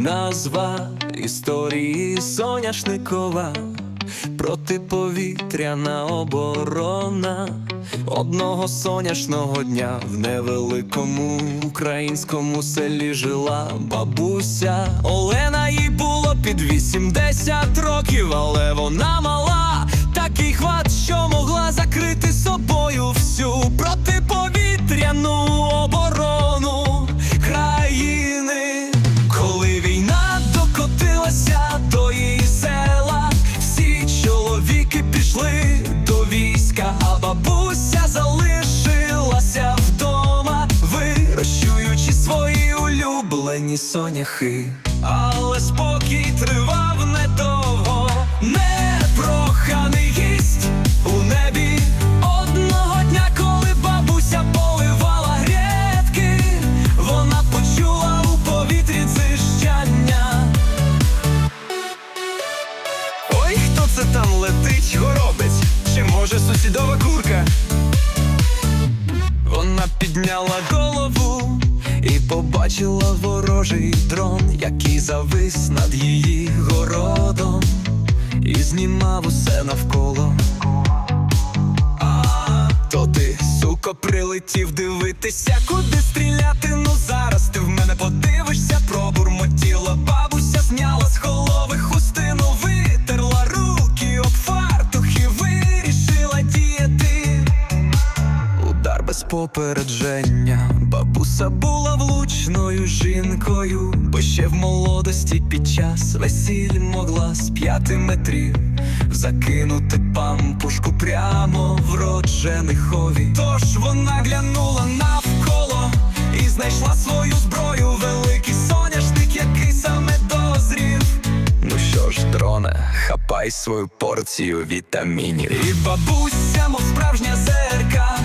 Назва історії соняшникова, протиповітряна оборона. Одного соняшного дня в невеликому українському селі жила бабуся. Олена їй було під 80 років, але вона мала такий хват, що могла соняхи. Але спокій тривав недовго, непроханий гість у небі. Одного дня, коли бабуся поливала грядки, вона почула у повітрі дзижчання. Ой, хто це там летить, горобець? Чи може сусідова курка? Вона підняла голову і побачила ворожий дрон, який завис над її городом, і знімав усе навколо. А, то ти, суко, прилетів дивитися, куди стріляти. Ну зараз попередження. Бабуся була влучною жінкою, бо ще в молодості під час весіль могла з п'яти метрів закинути пампушку прямо в рот женихові. Тож вона глянула навколо і знайшла свою зброю, великий соняшник, який саме дозрів. Ну що ж, дроне, хапай свою порцію вітамінів. І бабуся, мов справжня зерка,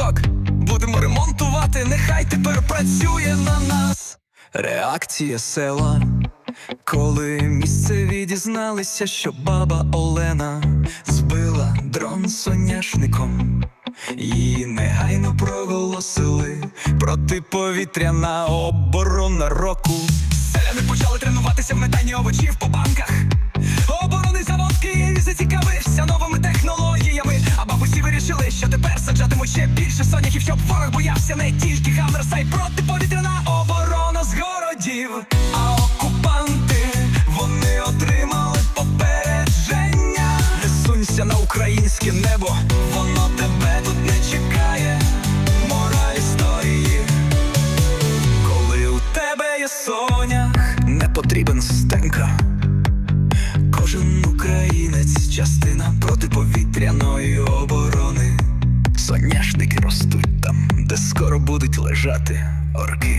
мені. Будемо ремонтувати, нехай тепер працює на нас. Реакція села. Коли місцеві дізналися, що баба Олена збила дрон соняшником, її негайно проголосили протиповітряна оборона року. Селяни почали тренуватися в метанні овочів по банках. Ще більше соняхів, щоб ворог боявся не тільки Хаммерса й протиповітряна оборона з городів. А окупанти вони отримали попередження. Не сунься на українське небо, воно тебе тут не чекає. Мораль історії. Коли у тебе є сонях, не потрібен стенка. Кожен українець частина Лежати орки.